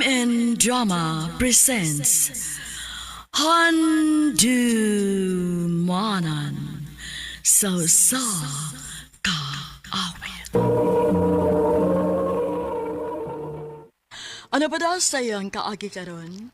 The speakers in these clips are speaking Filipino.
And Drama presents Handumanan So Sa Ka Awit Ano ba daw sa iyang kaagi karon?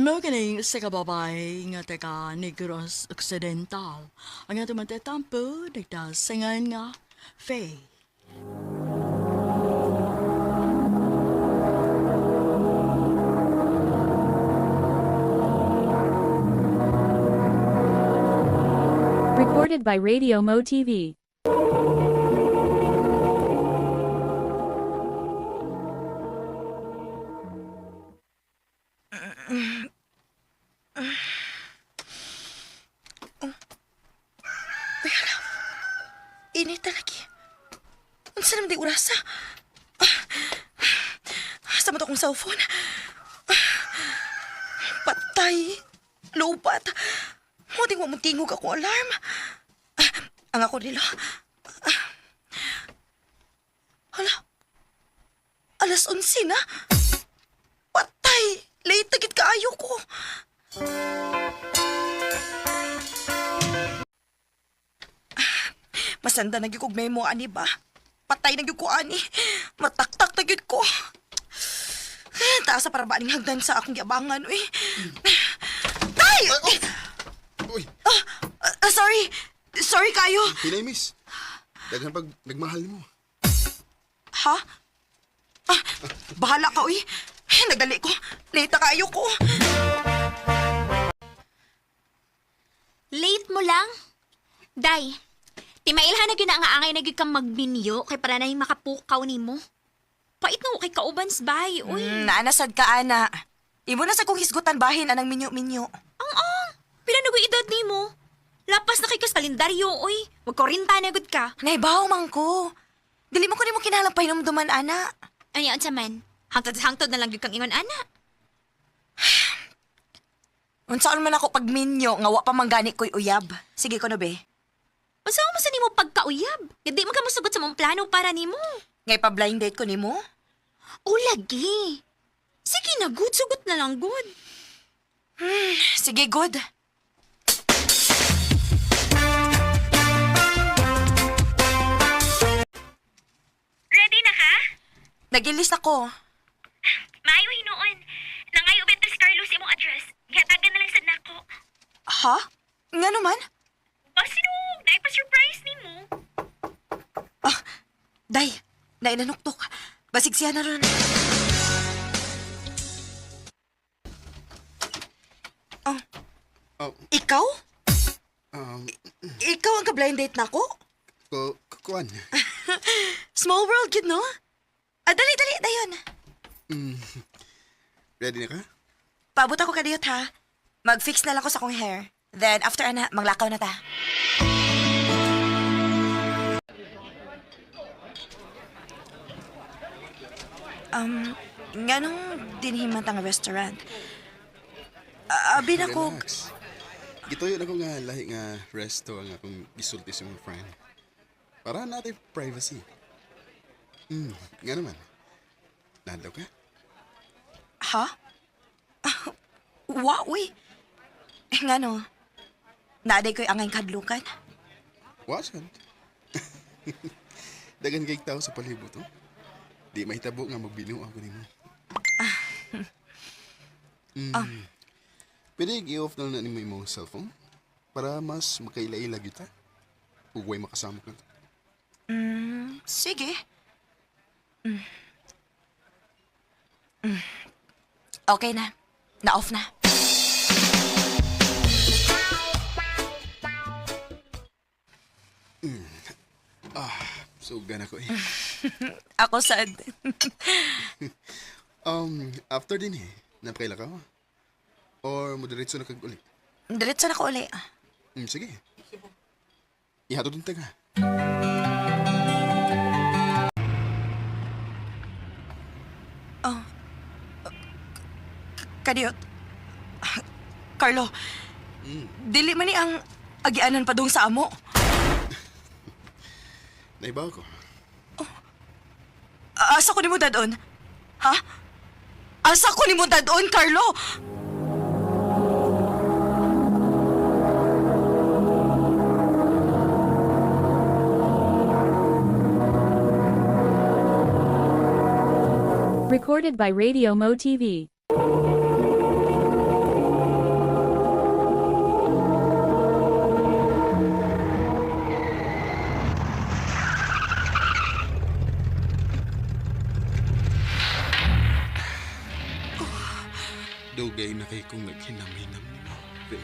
No kaning sa kababay nga taga Negros Occidental. Ang nga tumatetampo, nagdasingan nga Faye. Recorded by Radio Mo TV. Init na lagi. Unsa di urasa? Sa mo to kong cellphone? Patay. Lupat. Mo mong tingog akong alarm. Ang ako nila. Hala. Alas 11 na. Patay. Late na gid kaayo ko. Masanda na gyud memo ani ba? Patay na gyud ko ani. Mataktak na gyud ko. Eh, Taas sa para ba ning hagdan sa akong yabangan uy. Tay! Uy, Ah, ah, sorry. Sorry kayo. pinay miss. Daghan pag nagmahal mo. Ha? Ah, bahala ka uy. Eh, Nagdali ko. Late na kayo ko. Late mo lang? Day, timailhan na gyud na nga angay na gyud kang magbinyo kay para na yung makapukaw nimo. Pait na kay kaubans bay, uy. Mm, naanasad ka, ana. Imo na sa kong hisgutan bahin anang minyo-minyo. Ang ang, pila na edad nimo? Lapas na kay kas kalendaryo, uy. Wag ko rin na gud ka. Naibaw man ko. Dili mo ko nimo kinalang pahinumduman, ana. Ano sa man? Hangtod-hangtod na lang gyud kang ingon ana. Unsaon man ako pag minyo nga wa pa manggani ko'y uyab. Sige ko no be. Unsa mo sa nimo pagkauyab? Hindi mo ka masugot sa mong plano para nimo. Ngay pa blind date ko nimo. O lagi. Sige na, good. Sugot na lang, good. Sige, good. Nagilis ako. Maayo hinuon. Nangayo betes Carlos imong address. Gihatagan na lang sa nako. Ha? Nga naman? Basi no, naipa-surprise ni mo. Ah, day, nainanuktok. Basig siya na ron. Oh, Ikaw? um, Ikaw ang ka-blind date na ko? ko, kukuan. Small world yun, no? Ah, dali, dali, dayon. Ready na ka? Paabot ako kadiyot, ha? Mag-fix na lang ko sa kong hair. Then, after ana, manglakaw na ta. Um, nga nung dinhiman tang restaurant. Ah, abi na ko, Relax. Gituyo na ko nga lahi nga resto ang akong gisulti sa mga friend. Para natin privacy. Hmm, nga naman. Nadaw ka? ha? Ah, wa, uy. Eh, nga no, naaday ko'y angay kadlukan. Wasan. Dagan kay tao sa palibot, oh. Di mahitabo nga magbinuo ako nimo. Mm. Pwede i-off na lang na nimo imong cellphone para mas makaila-ila kita. Way makasama ka. Sige. Mm. Mm. Okay na. Na-off na. So, gana ko eh. Ako sad. Um, after din eh, napakaila ka? Or moderate na kag ulit? Diretso na ko uli. Hmm, sige. Ihatod din taga. Kadiyot. Carlo, dili man ni ang agianan pa dong sa amo. Naibaw ko. Asa ko ni mo dadon? Ha? Asa ko ni mo dadon, Carlo? Recorded by Radio Mo TV. Dugay na kay kong naghinam-hinam mo. Pero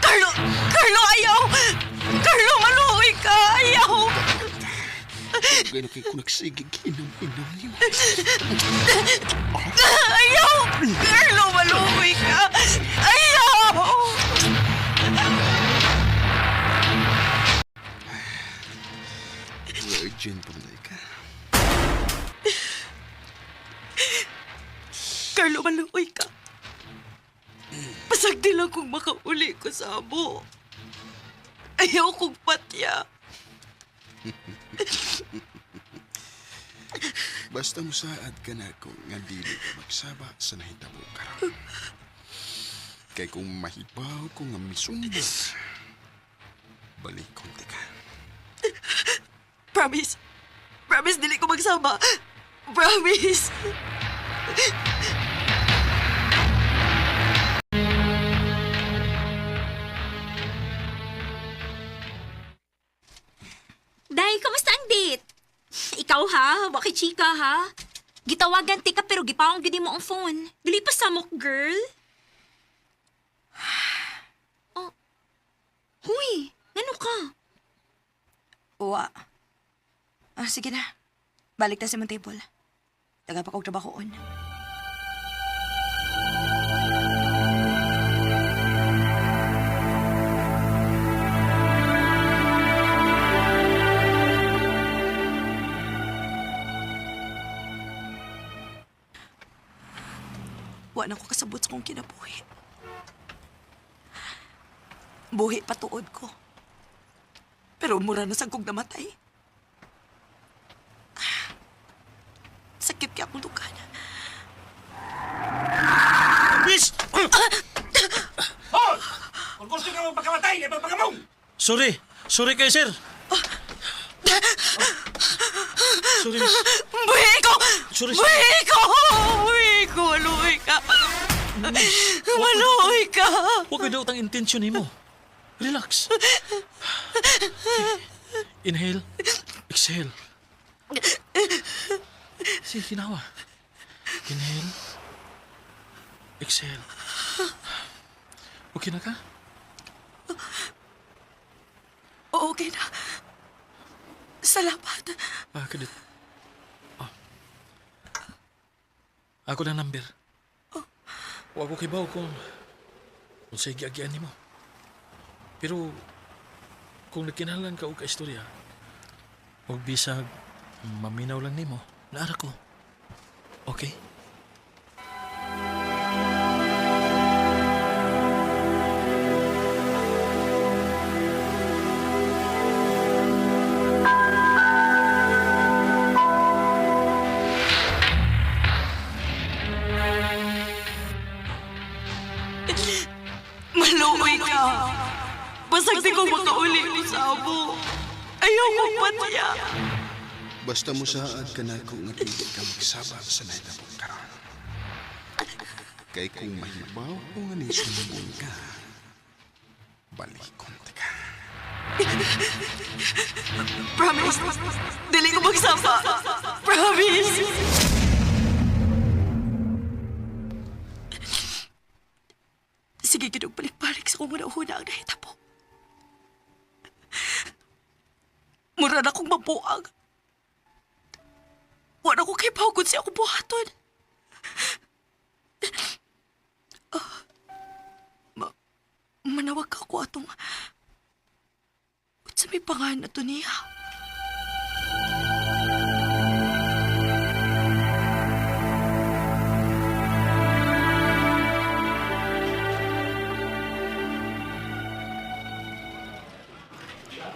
Carlo! Carlo, ayaw! Carlo, maluoy ka! Ayaw! dugay na kay kong nagsigig hinam-hinam niyo. Ayaw! Carlo, maluoy ka! Ayaw! Virgin pa makauli ko sa amo. Ayaw kong patya. Basta musaad ka na kung nga dili ka magsaba sa nahitabo karon. Kay kung mahibaw ko nga misumbo, balik kong ka. Promise. Promise, dili ko magsama. Promise. Bakit chika ha? Gitawagan ti ka pero gipawang gudi mo ang phone. Dili pa samok, girl. Oh. Huy, ngano ka? Uwa. Ah, sige na. Balik na sa mong table. Taga pa kong trabahoon. Wa na ko kasabot sa kong kinabuhi. Buhi patuod ko. Pero mura na sa kong namatay. Sakit kaya akong dugan. Bis! oh! Kung gusto ka magpakamatay, ipagpakamong! Sorry. Sorry kayo, sir. Sorry, miss. Buhi ko! Sorry, Buhi ko! Buhi ko! Maluhi ka! Maluhi ka! Huwag kayo daw ang intensyon mo. Relax. Inhale. Exhale. Sige, kinawa. Inhale. Exhale. Okay na ka? Okay na. Salamat. Ah, kadit. Ah. Ako na number. Huwag ko kibaw kung kung sa giagian mo. Pero kung nagkinalan ka og kaistorya, huwag bisag maminaw lang nimo. Naara ko. Okay? Basta musaad ka na kung nga dili ka magsaba sa nahitabo karon. Kay kung mahibaw ko nga ni sumbong ka, balik kong ka. Promise. Dili ko magsama. Promise. Sige, ginong balik-balik sa kung una-una ang nahitabo. Mura na akong mabuang. Wala ko kay Pagod siya akong buhaton. Ah, ma manawag ka ako atong sa may pangalan na to niya.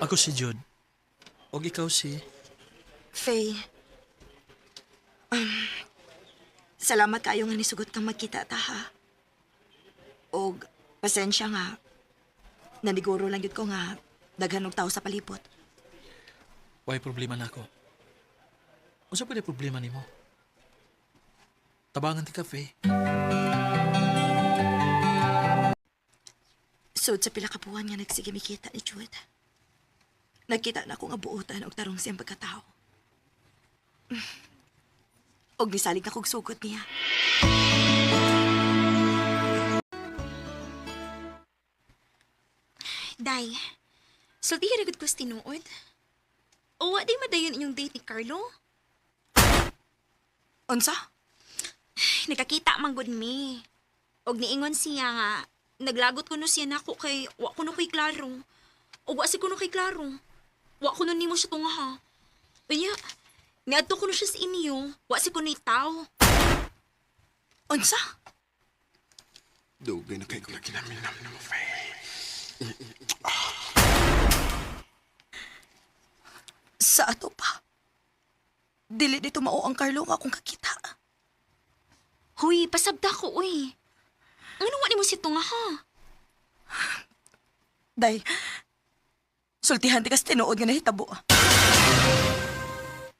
Ako si Jude. O ikaw si... Faye. Salamat kayo nga nisugot kang magkita ta ha. Og pasensya nga. Naniguro lang yun ko nga daghan og tao sa palibot. Why problema na ako? Unsa pa problema nimo? Tabangan ti kafe. Sud sa pila ka buwan nga nagsige mikita ni Jude. Nagkita na ako nga buotan og tarong siyang pagkatao. Og nisalig na kog sugot niya. Day, sulti ka ko sa tinuod. O wa di madayon inyong date ni Carlo? Unsa? Nakakita man gud mi. Og niingon siya nga, naglagot ko no siya nako kay wa ko no kay klaro. O wa si ko no kay klaro. Wa ko no nimo siya tunga ha. Unya, niadto ko no siya sa inyo. Wa si ko ni tao. Unsa? Dugay na kayo kung naginamit mo, Faye. Sa ato pa. Dili dito mao ang Carlo nga akong kakita. Huy, pasabda ko uy. Ano wa nimo si tunga ha? Day, sultihan ti kas tinuod nga nahitabo.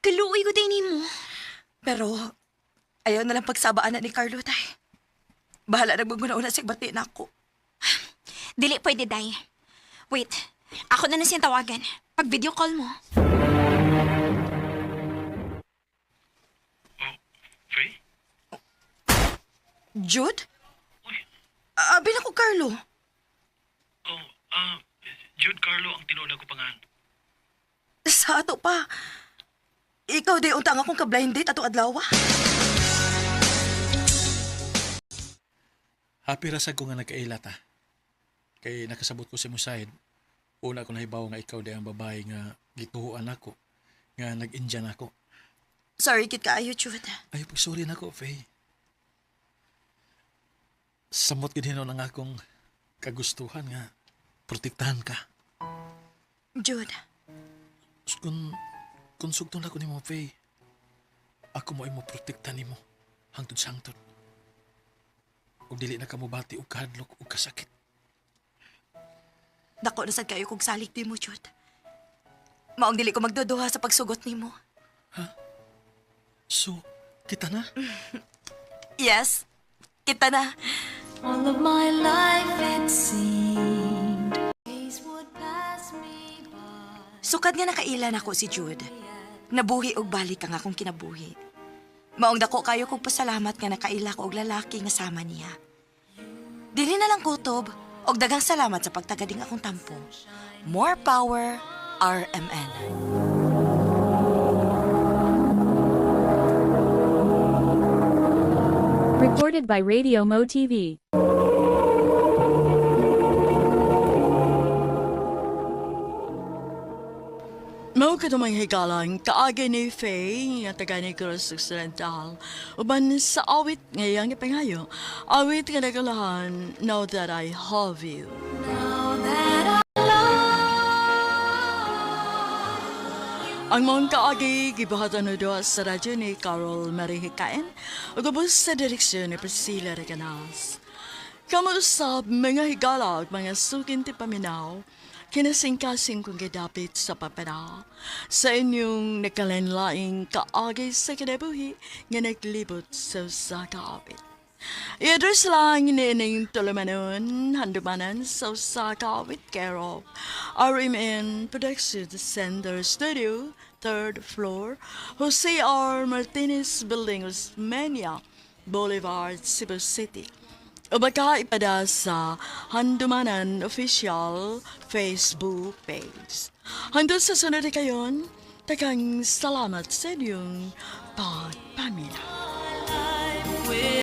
Kaluoy ko din nimo. Pero, ayaw na lang pagsabaan na ni Carlo, day. Bahala nagbaguna-una siya bati na ako. Dili pwede, Day. Wait, ako na na siyang tawagan. Pag video call mo. Faye? Jude? Abi na ko, Carlo. Oh, ah, Jude Carlo ang tinuod ko pangan. Sa ato pa. Ikaw di untang akong ka-blind date ato adlaw. Happy ra sad ko nga nagkaila ta. Kay nakasabot ko si Musaid. Una ko nahibaw nga ikaw di ang babae nga gituhuan ako. Nga nag-Indian ako. Sorry kit kaayo, Jude. Ay, pagsorry na ko, Faye. Samot gid hinon ang akong kagustuhan nga protektahan ka. Jude, Kung kung sugton ako nimo, Faye. Ako mo imo protektahan nimo hangtod sa hangtod. Ug dili na ka mo bati og kahadlok ug kasakit. dako na sad kayo kog salig di mo, Jude. Maong dili ko magduduha sa pagsugot nimo. So, kita na? Yes, kita na. All of my life it seemed days would pass me by. Sukad nga nakailan ako si Jude. Nabuhi og balik ang akong kinabuhi. Maong dako kayo kog pasalamat nga nakaila ko og lalaki nga sama niya. Dili na lang kutob og daghang salamat sa pagtagading akong tampo. More power, RMN. Recorded by Radio Mo TV. Mao ka namang higalang kaagay ni Faye nga taga Negros Occidental. Uban sa awit ngayang ipangayo. Awit nga nagalahan, Know That I Love You. Ang mga kaagi gibahatan do sa radyo ni Carol Marie Hikain ug ubos sa direksyon ni Priscilla Reganas. Kamusta mga higala ug mga sukin ti paminaw, kinasingkasing kong gidapit sa papera sa inyong nakalenlaing kaagi sa kinabuhi nga naglibot sa sa kaawit. I-address lang ni ining tulumanon, handumanan sa sa kaawit care of RMN Production Center Studio, third floor, Jose R. Martinez Building, Osmeña, Boulevard, Cebu City. Baka ipada sa Handumanan Official Facebook page. Hanggang sa sunod kayon, tagang salamat sa inyong pagpamina.